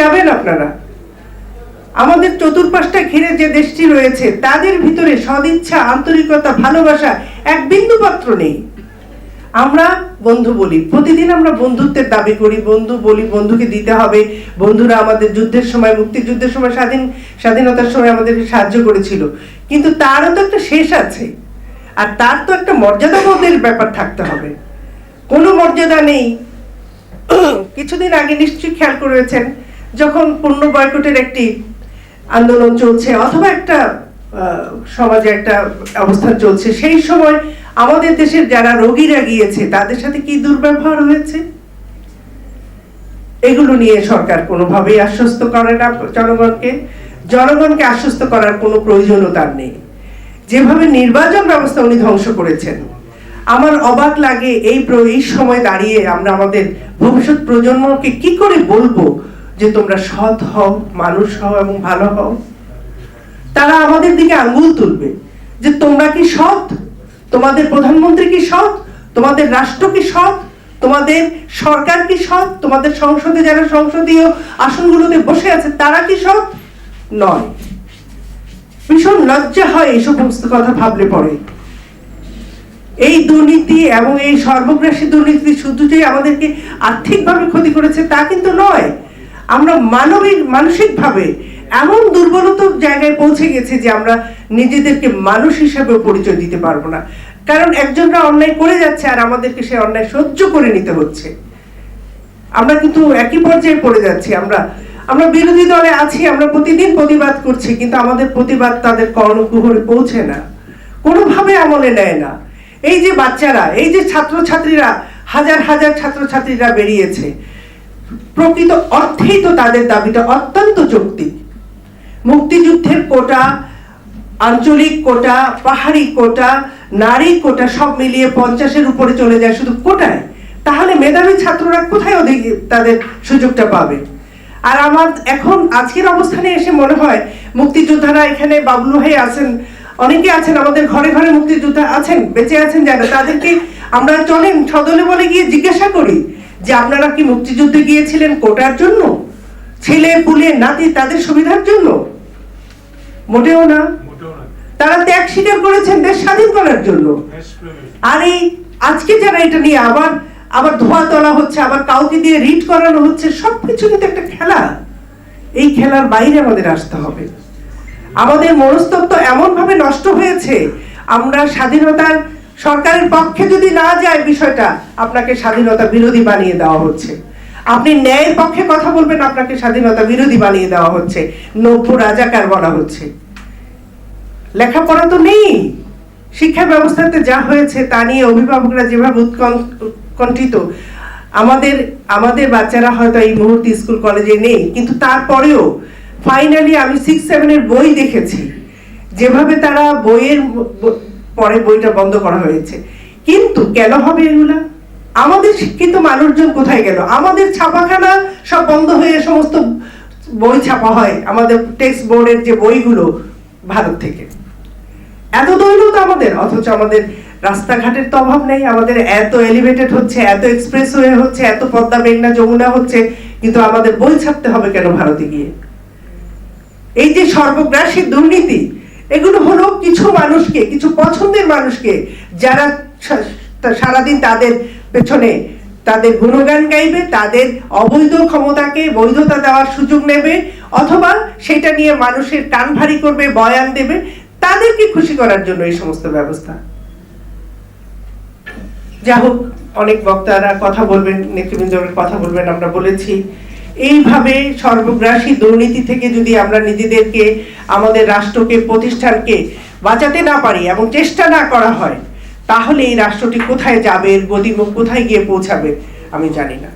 যাবেন আপনারা? আমাদের চতুর্পাশটা ঘিরে যে দেশটি রয়েছে, তাদের ভিতরে সদিচ্ছা, আন্তরিকতা, ভালোবাসা এক বিন্দু পাত্র নেই। আমরা বন্ধু বলি, প্রতিদিন আমরা বন্ধুত্বের দাবি করি, বন্ধু বলি বন্ধুকে দিতে হবে। বন্ধুরা আমাদের যুদ্ধের সময়, মুক্তিযুদ্ধের সময়, স্বাধীন, স্বাধীনতার সময় আমাদেরকে সাহায্য করেছিল। কিন্তু তারও তো একটা শেষ আছে, আর তার তো একটা মর্যাদাবোধের ব্যাপার থাকতে হবে। কোনো মর্যাদা নেই। কিছুদিন আগে নিশ্চয়ই খেয়াল করেছেন যখন পূর্ণ বয়কটের একটি আন্দোলন চলছে, অথবা একটা সমাজে একটা অবস্থান চলছে, সেই সময় আমাদের দেশের যারা রোগীরা গিয়েছে, তাদের সাথে কি দুর্ব্যবহার হয়েছে? এগুলো নিয়ে সরকার কোনোভাবেই আশ্বস্ত করে না জনগণকে। জনগণকে আশ্বস্ত করার কোনো প্রয়োজনও তার নেই। যেভাবে নির্বাচন ব্যবস্থা উনি ধ্বংস করেছেন, আমার অবাক লাগে এই সময় দাঁড়িয়ে আমরা আমাদের ভবিষ্যৎ প্রজন্মকে কি করে বলব? যে তোমরা সৎ হও, মানুষ হও এবং ভালো হও, তারা আমাদের দিকে আঙ্গুল তুলবে যে তোমরা কি সৎ? তোমাদের প্রধানমন্ত্রী কি সৎ? তোমাদের রাষ্ট্র কি সৎ? তোমাদের সরকার কি সৎ? তোমাদের সংসদে যারা সংসদীয় আসনগুলোতে বসে আছে, তারা কি সৎ? নয়। ভীষণ লজ্জা হয় এই সমস্ত কথা ভাবলে পরে। এই দুর্নীতি এবং এই সর্বগ্রাসী দুর্নীতি শুধু যে আমাদেরকে আর্থিকভাবে ক্ষতি করেছে তা কিন্তু নয়। আমরা মানবিক, মানসিকভাবে এমন দুর্বলতার জায়গায় পৌঁছে গেছে যে আমরা নিজেদেরকে মানুষ হিসাবে পরিচয় দিতে পারব না। কারণ একজনরা অন্যায় করে যাচ্ছে আর আমাদেরকে সে অন্যায় সহ্য করে নিতে হচ্ছে। আমরা কিন্তু একই পর্যায়ে পড়ে যাচ্ছি। আমরা আমরা বিরোধী দলে আছি, আমরা প্রতিদিন প্রতিবাদ করছি, কিন্তু আমাদের প্রতিবাদ তাদের কর্ণকুহরে পৌঁছে না। কোনোভাবে আমলে নেয় না। এই যে বাচ্চারা, এই যে ছাত্রছাত্রীরা, হাজার হাজার ছাত্রছাত্রীরা বেরিয়েছে। প্রকৃত অর্থেই তো তাদের দাবিটা অত্যন্ত যৌক্তিক মুক্তিযুদ্ধের কোটা, আঞ্চলিক কোটা, পাহাড়ি কোটা, নারী কোটা সব মিলিয়ে পঞ্চাশের উপরে চলে যায় শুধু কোটায়। তাহলে মেধাবী ছাত্ররা কোথায় অধিক তাদের সুযোগটা পাবে? আর আমার এখন আজকের অবস্থানে এসে মনে হয়, মুক্তিযোদ্ধারা এখানে বাবলু ভাই আছেন, অনেকে আছেন, আমাদের ঘরে ঘরে মুক্তিযোদ্ধা আছেন, বেঁচে আছেন যারা, তাদেরকে আমরা চলেন সদলে বলে গিয়ে জিজ্ঞাসা করি যে আপনারা কি মুক্তিযুদ্ধে গিয়েছিলেন কোটার জন্য? ছেলে পুলে নাতি তাদের সুবিধার জন্য? মোটেও না। তারা ত্যাগ স্বীকার করেছেন দেশ স্বাধীন করার জন্য। আর এই আজকে যারা এটা নিয়ে আবার আবার ধোয়া তোলা হচ্ছে আবার কাউকে দিয়ে রিড করানো হচ্ছে সবকিছু কিন্তু একটা খেলা। এই খেলার বাইরে আমাদের আসতে হবে। আমাদের মনস্তত্ব এমন ভাবে নষ্ট হয়েছে আমরা স্বাধীনতার সরকারের পক্ষে যদি না যায় বিষয়টা, আপনাকে স্বাধীনতা বিরোধী বানিয়ে দেওয়া হচ্ছে। আপনি ন্যায়ের পক্ষে কথা বলবেন, আপনাকে স্বাধীনতা বিরোধী বানিয়ে দেওয়া হচ্ছে। নব্য রাজাকার বলা হচ্ছে। লেখাপড়া তো নেই। শিক্ষা ব্যবস্থাতে যা হয়েছে, তা নিয়ে অভিভাবকরা যেভাবে উৎকণ্ঠিত, আমাদের আমাদের বাচ্চারা হয়তো এই মুহূর্তে স্কুল, কলেজে নেই, কিন্তু তারপরেও ফাইনালি আমি সিক্স সেভেনের বই দেখেছি। যেভাবে তারা বইয়ের পরে বইটা বন্ধ করা হয়েছে। কিন্তু কেন হবে এগুলা? আমাদের শিক্ষিত মানুষজন কোথায় গেল? আমাদের ছাপাখানা সব বন্ধ হয়ে সমস্ত বই ছাপা হয় আমাদের টেক্সট বোর্ডের যে বইগুলো ভারত থেকে। এত দৈনত আমাদের, অথচ আমাদের রাস্তাঘাটের তো অভাব নেই। আমাদের এত এলিভেটেড হচ্ছে, এত এক্সপ্রেস হয়ে হচ্ছে, এত পদ্মা মেঘনা যমুনা হচ্ছে, কিন্তু আমাদের বই ছাপতে হবে কেন ভারতে গিয়ে? এই যে সর্বগ্রাসী দুর্নীতি এগুলো হলো কিছু মানুষকে, কিছু পছন্দের মানুষকে যারা সারাদিন তাদের পেছনে তাদের গুণগান গাইবে, তাদের অবৈধ ক্ষমতাকে বৈধতা দেওয়ার সুযোগ নেবে, অথবা সেটা নিয়ে মানুষের কান ভারী করবে, বয়ান দেবে, তাদেরকে খুশি করার জন্য এই সমস্ত ব্যবস্থা। যা হোক, অনেক বক্তারা কথা বলবেন, নেতৃবৃন্দরা কথা বলবেন, আমরা বলেছি। এইভাবে সর্বগ্রাসী দুর্নীতি থেকে যদি আমরা নিজেদেরকে, আমাদের রাষ্ট্রকে, প্রতিষ্ঠানকে বাঁচাতে না পারি এবং চেষ্টা না করা হয়, তাহলে এই রাষ্ট্রটি কোথায় যাবে গতিমুখ কোথায় গিয়ে পৌঁছাবে, আমি জানি না।